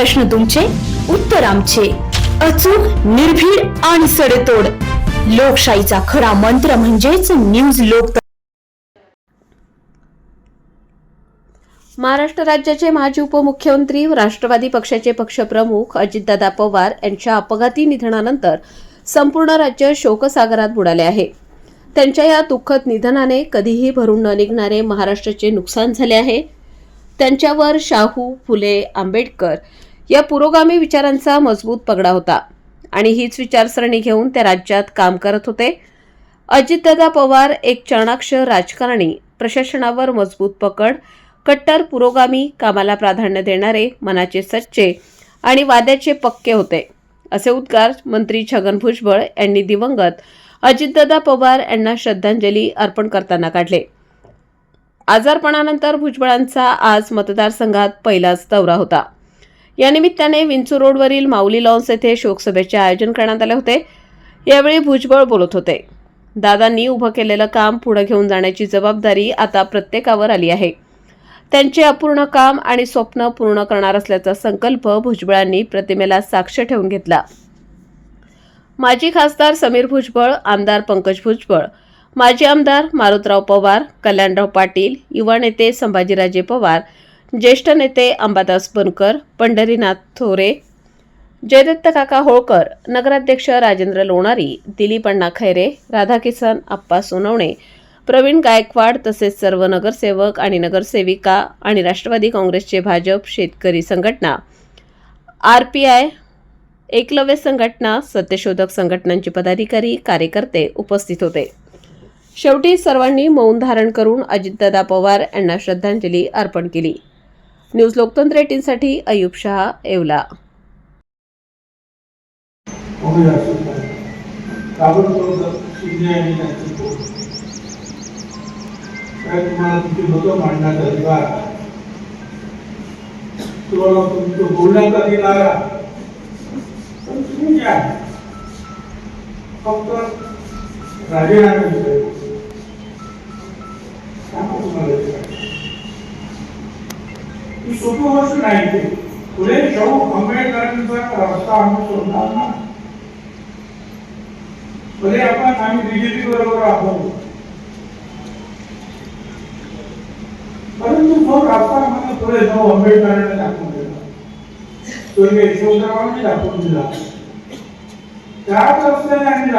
प्रश्न तुमचे उत्तर आमचे. अचूक निर्भीड आणि सडेतोड. लोकशाहीचा खरा मंत्र म्हणजेच न्यूज लोक महाराष्ट्र राज्याचे माजी उपमुख्यमंत्री राष्ट्रवादी पक्षाचे पक्षप्रमुख अजितदादा पवार यांच्या अपघाती निधनानंतर संपूर्ण राज्य शोकसागरात बुडाले आहे. त्यांच्या या दुःखद निधनाने कधीही भरून न निघणारे महाराष्ट्राचे नुकसान झाले आहे. त्यांच्यावर शाहू फुले आंबेडकर या पुरोगामी विचारांचा मजबूत पगडा होता. आणि हीच विचारसरणी घेऊन ते राज्यात काम करत होते. अजितदादा पवार एक चाणाक्ष राजकारणी प्रशासनावर मजबूत पकड कट्टर पुरोगामी कामाला प्राधान्य देणारे मनाचे सच्चे आणि वाद्याचे पक्के होते असे उद्गार मंत्री छगन भुजबळ यांनी दिवंगत अजितदादा पवार यांना श्रद्धांजली अर्पण करताना काढले. आजारपणानंतर भुजबळांचा आज मतदारसंघात पहिलाच दौरा होता. या निमित्ताने विंचू रोडवरील माऊली लॉन्स येथे शोकसभेचे आयोजन करण्यात आले होते. यावेळी भुजबळ बोलत होते. दादांनी उभं केलेलं काम पुढे घेऊन जाण्याची जबाबदारी आता प्रत्येकावर आली आहे. त्यांचे अपूर्ण काम आणि स्वप्न पूर्ण करणार असल्याचा संकल्प भुजबळांनी प्रतिमेला साक्ष ठेवून घेतला. माजी खासदार समीर भुजबळ आमदार पंकज भुजबळ माजी आमदार मारुतराव पवार कल्याणराव पाटील युवा नेते संभाजीराजे पवार ज्येष्ठ नेते अंबादास बनकर पंढरीनाथ थोरे जयदत्त काका होळकर नगराध्यक्ष राजेंद्र लोणारी दिलीप अण्णा खैरे राधाकिसन आप्पा सोनवणे प्रवीण गायकवाड तसेच सर्व नगरसेवक आणि नगरसेविका आणि राष्ट्रवादी काँग्रेसचे भाजप शेतकरी संघटना आर पी आय एकलव्य संघटना सत्यशोधक संघटनांचे पदाधिकारी कार्यकर्ते उपस्थित होते. शेवटी सर्वांनी मौन धारण करून अजितदादा पवार यांना श्रद्धांजली अर्पण केली. न्यूज लोकतंत्र एटीनसाठी अयुब शहा येवला. बघूया सुद्धा ताबडतोब शिंदे सोपी गोष्ट नाही ते फुले शाहू आंबेडकरांचा रस्ता आम्ही सोडणार ना. भले आपण आम्ही बीजेपी बरोबर आहोत. परंतु तो रस्ता आम्हाला पुढे शाहू आंबेडकरांनी दाखवून दिला. स्वर्गीय यशवंतरावांनी दाखवून दिला. त्याच रस्त्याने आम्ही